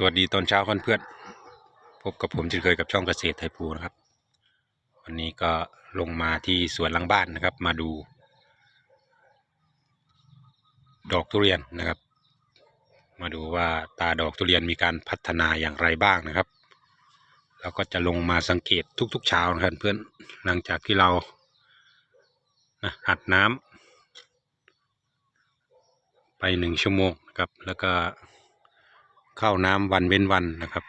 สวัสดีตอนเช้าเพื่อนๆพบกับผมเช่นเคยกับช่องเกษตรไทยภูนะครับ วันนี้ก็ลงมาที่สวนหลังบ้านนะครับ มาดู ดอกทุเรียนนะครับ มาดูว่าตาดอกทุเรียนมีการพัฒนาอย่างไรบ้างนะครับแล้วก็จะลงมาสังเกตทุกๆเช้านะครับเพื่อนหลังจากที่เรานะหัดน้ำไปหนึ่งชั่วโมงนะครับแล้วก็ เข้าน้ำวันเว้นวันนะครับ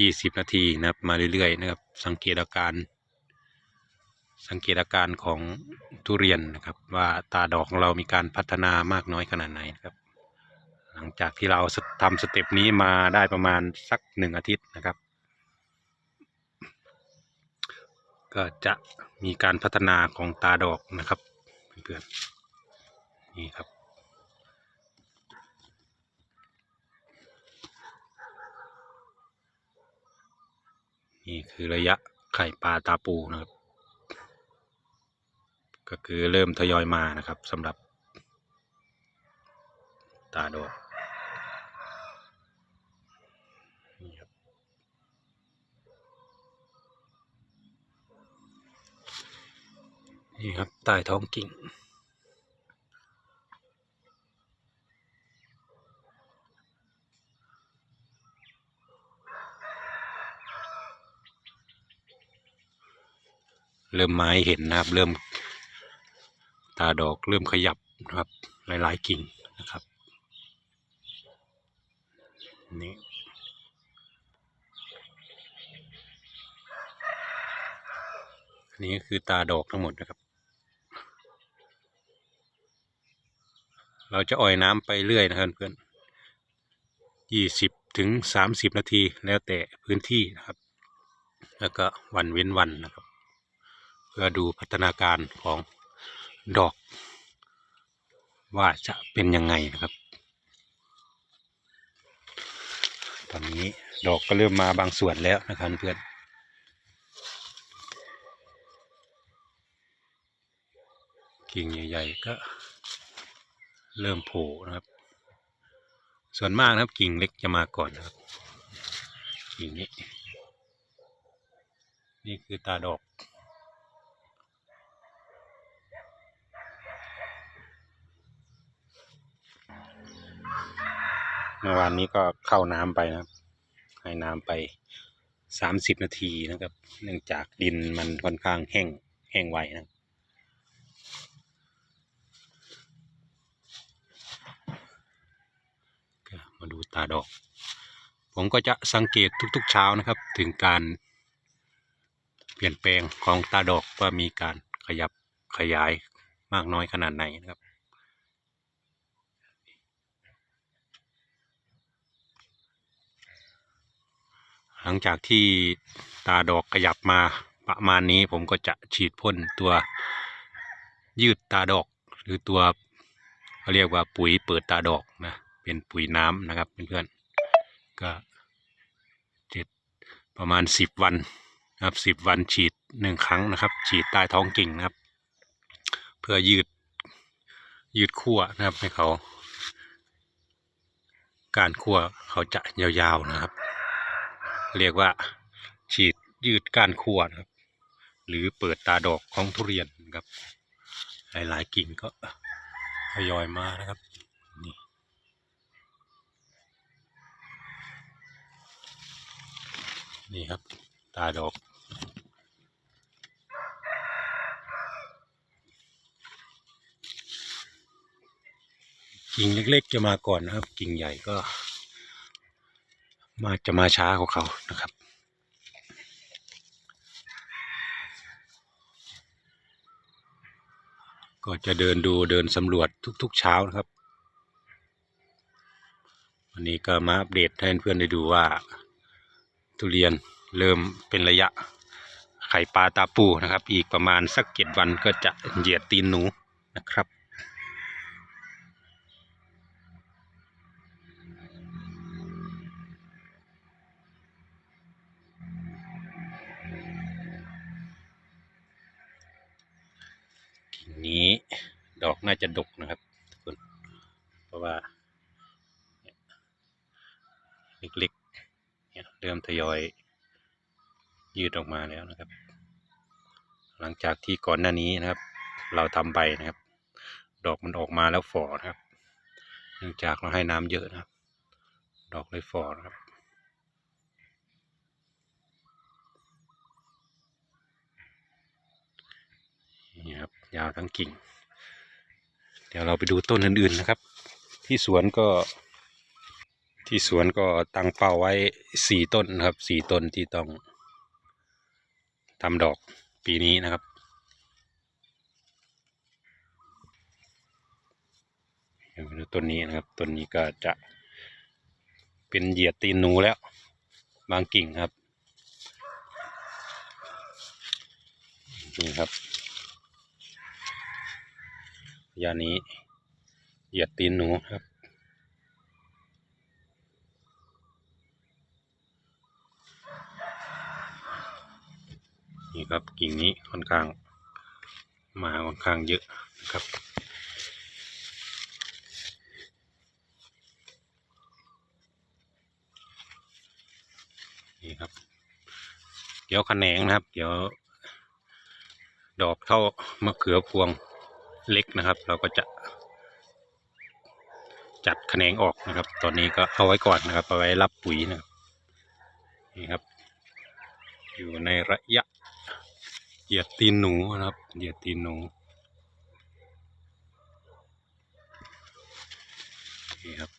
ยี่สิบนาทีนะครับมาเรื่อยๆนะครับ สังเกตอาการ สังเกตอาการของทุเรียนนะครับ ว่าตาดอกของเรามีการพัฒนามากน้อยขนาดไหนนะครับ หลังจากที่เราทำสเต็ปนี้มาได้ประมาณสักหนึ่งอาทิตย์นะครับ ก็จะมีการพัฒนาของตาดอกนะครับเพื่อนๆนี่ครับ นี่คือระยะไข่ปลาตาปูนะครับ ก็คือเริ่มทยอยมานะครับสำหรับ ตาโดอกนี่ครับนี่ครับใต้ท้องกิ่ง ริ่มไม้เห็นนะครับ เริ่มตาดอกเริ่มขยับนะครับ หลาย ๆ กิ่งนะครับนี่นนี้ก็คือตาดอกทั้งหมดนะครับ เราจะอ่อยน้ำไปเรื่อยนะครับเพื่อนยี่สิบถึงสามสิบนาทีแล้วแต่พื้นที่นะครับ แล้วก็วันเว้นวันนะครับ เพื่อดูพัฒนาการของดอก ว่าจะเป็นยังไงนะครับ ตอนนี้ดอกก็เริ่มมาบางส่วนแล้วนะครับเพื่อนกิ่งใหญ่ๆก็เริ่มโผล่นะครับ ส่วนมากนะครับกิ่งเล็กจะมาก่อนนะครับ กิ่งนี้ นี่คือตาดอก เมื่อวานนี้ก็เข้าน้ำไปนะครับ ให้น้ำไปสามสิบนาทีนะครับ เนื่องจากดินมันค่อนข้างแห้งแห้งไวนะครับมาดูตาดอก ผมก็จะสังเกตทุกๆเช้านะครับ ถึงการเปลี่ยนแปลงของตาดอกว่ามีการขยับขยายมากน้อยขนาดไหนนะครับ หลังจากที่ตาดอกขยับมาประมาณนี้ผมก็จะฉีดพ่นตัวยืดตาดอก หรือตัวเขาเรียกว่าปุ๋ยเปิดตาดอกนะเป็นปุ๋ยน้ำนะครับเพื่อนๆก็เจ็ดประมาณสิบวันนะครับสิบวันฉีดหนึ่งครั้งนะครับ ฉีดใต้ท้องกิ่งนะครับ เพื่อยืดยืดขั้วนะครับให้เขา การขั้วเขาจะยาวๆนะครับ เรียกว่าฉีดยืดก้านขั้วนะครับ หรือเปิดตาดอกของทุเรียนนะครับ หลายๆกิ่งก็ทยอยมานะครับนี่นี่ครับ ตาดอกกิ่งเล็กๆจะมาก่อนนะครับ กิ่งใหญ่ก็ มาจะมาช้ากว่าเขานะครับ ก็จะเดินดูเดินสำรวจทุกๆเช้านะครับ วันนี้ก็มาอัปเดตให้เพื่อนได้ดูว่า ทุเรียนเริ่มเป็นระยะไข่ปลาตาปูนะครับ อีกประมาณสักเจ็ดวันก็จะเหยียดตีนหนูนะครับ นี้ดอกน่าจะดกนะครับทุกคนเพราะว่าเนี่ยเล็กเริ่มทยอยยืดออกมาแล้วนะครับ หลังจากที่ก่อนหน้านี้นะครับ เราทำไปนะครับ ดอกมันออกมาแล้วฝ่อนะครับ เนื่องจากเราให้น้ำเยอะนะครับ ดอกเลยฝ่อนะครับ นี่ครับ ยาวทั้งกิ่ง เดี๋ยวเราไปดูต้นอื่นๆนะครับ ที่สวนก็ที่สวนก็ตั้งเป้าไว้สี่ต้นนะครับสี่ต้นที่ต้องทำดอกปีนี้นะครับ เดี๋ยวดูต้นนี้นะครับต้นนี้ก็จะเป็นเหยียดตีนหนูแล้ว บางกิ่งครับ นี่ครับ ยานี้เหยียดตีนหนูครับนี่ครับกิ่งนี้ค่อนข้างมาค่อนข้างเยอะนะครับนี่ครับ เดี๋ยวขแขนงนะครับ เดี๋ยว ดอกเท่ามะเขือพวง เล็กนะครับ เราก็จะจัดแขนงออกนะครับ ตอนนี้ก็เอาไว้ก่อนนะครับเอาไว้รับปุ๋ยนะครับนี่ครับ อยู่ในระยะเหยียดตีนหนูนะครับเหยียดตีนหนูนี่ครับ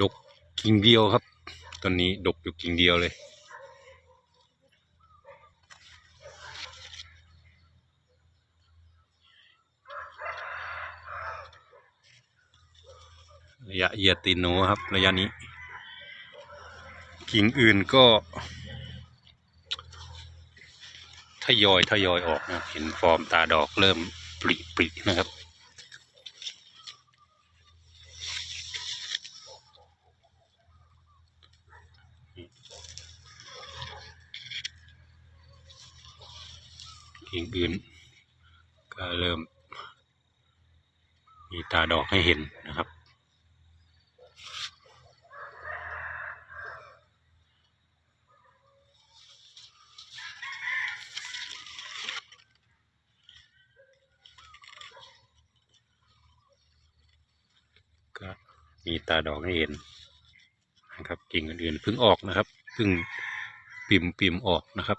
ดกกิ่งเดียวครับ ตอนนี้ดกอยู่กิ่งเดียวเลย ระยะเหยียดตีนหนูครับ ระยะนี้ กิ่งอื่นก็ทยอยทยอยออกนะเห็นฟอร์มตาดอกเริ่มปริปรินะครับ กิ่งอื่นก็เริ่ม มีตาดอกให้เห็นนะครับ ก็มีตาดอกให้เห็นนะครับกิ่งอื่นๆเพิ่งออกนะครับเพิ่งปิ่มปิ่มออกนะครับ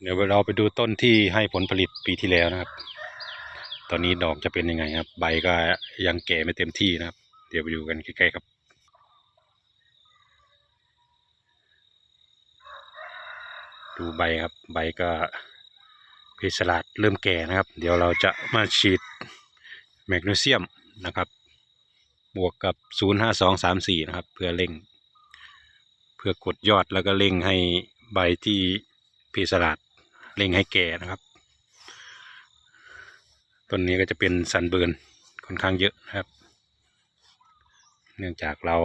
เดี๋ยวเราไปดูต้นที่ให้ผลผลิตปีที่แล้วนะครับ ตอนนี้ดอกจะเป็นยังไงครับ ใบก็ยังแก่ไม่เต็มที่นะครับ เดี๋ยวไปดูกันใกล้ๆครับ ดูใบครับ ใบก็เพสลาดเริ่มแก่นะครับ เดี๋ยวเราจะมาฉีดแมกนีเซียมนะครับ บวกกับ 05234 นะครับ เพื่อเร่ง เพื่อกดยอดแล้วก็เร่งให้ใบที่เพสลาดเร่งให้แก่นะครับ ต้นนี้ก็จะเป็นซันเบิร์นค่อนข้างเยอะนะครับ เนื่องจากเรา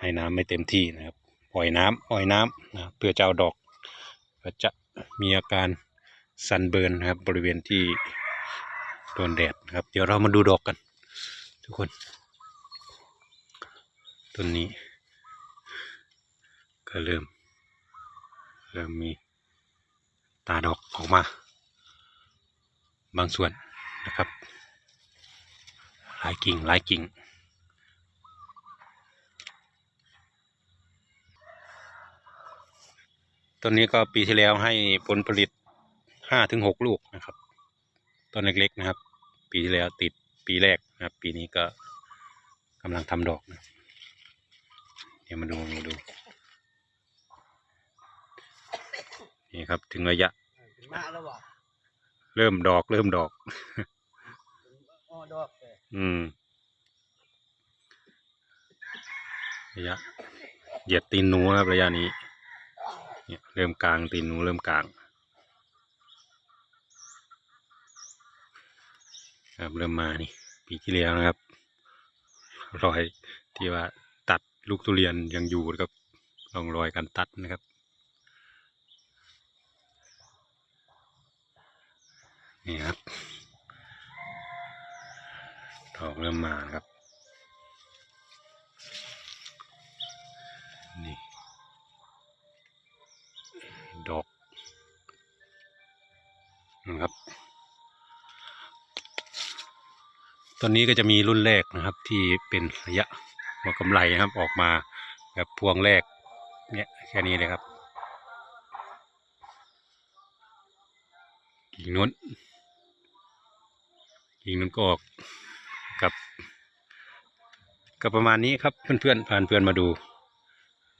ให้น้ำไม่เต็มที่นะครับ ปล่อยน้ำปล่อยน้ำนะเพื่อจะเอาดอก ก็จะมีอาการซันเบิร์นนะครับบริเวณที่โดนแดดนะครับ เดี๋ยวเรามาดูดอกกัน ทุกคนต้นนี้ ก็เริ่ม เริ่มมีตาดอกออกมา บางส่วนนะครับ หลายกิ่งหลายกิ่ง ต้นนี้ก็ปีที่แล้วให้ผลผลิตห้าถึงหกลูกนะครับต้นเล็กๆนะครับ ปีที่แล้วติดปีแรกนะครับ ปีนี้ก็กำลังทำดอกนะเดี๋ยวมาดูมาดูนี่ครับถึงระยะถึงมาแล้ววะเริ่มดอกเริ่มดอกอ๋อดอกเลยอืมระยะเหยียดตีนหนูนะครับระยะนี้ เนี่ยเริ่มกลางตีนหนูเริ่มกลางครับเริ่มมานี่ปีที่แล้วนะครับรอยที่ว่าตัดลูกทุเรียนยังอยู่นะครับร่องรอยการตัดนะครับนี่ครับดอกเริ่มมาครับ นะครับ ตอนนี้ก็จะมีรุ่นแรกนะครับ ที่เป็นระยะหัวกำไรนะครับออกมาแบบพวงแรกเนี่ยแค่นี้เลยครับกิ่งนู้นกิ่งนู้นก็ออกกับก็ประมาณนี้ครับเพื่อนๆพานเพื่อนมาดู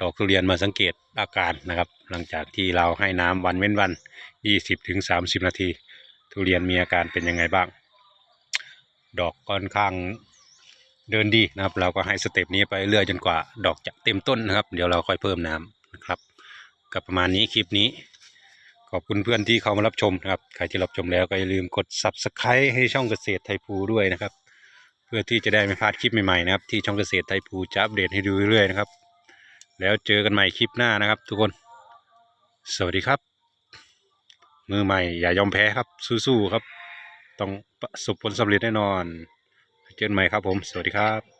ดอกทุเรียนมาสังเกตอาการนะครับ หลังจากที่เราให้น้ำวันเว้นวัน 20ถึง30 นาที ทุเรียนมีอาการเป็นยังไงบ้าง ดอกค่อนข้างเดินดีนะครับ เราก็ให้สเต็ปนี้ไปเรื่อยจนกว่า ดอกจะเต็มต้นนะครับ เดี๋ยวเราค่อยเพิ่มน้ำนะครับก็ประมาณนี้คลิปนี้ ขอบคุณเพื่อนที่เข้ามารับชมนะครับใครที่รับชมแล้วก็อย่าลืมกด subscribe ให้ช่องเกษตรไทยภูด้วยนะครับ เพื่อที่จะได้ไม่พลาดคลิปใหม่ๆนะครับที่ช่องเกษตรไทยภูจะอัปเดตให้ดูเรื่อยๆนะครับ แล้วเจอกันใหม่คลิปหน้านะครับ ทุกคน สวัสดีครับ มือใหม่อย่ายอมแพ้ครับ สู้ๆครับ ต้องประสบผลสำเร็จแน่นอน เจอกันใหม่ครับผม สวัสดีครับ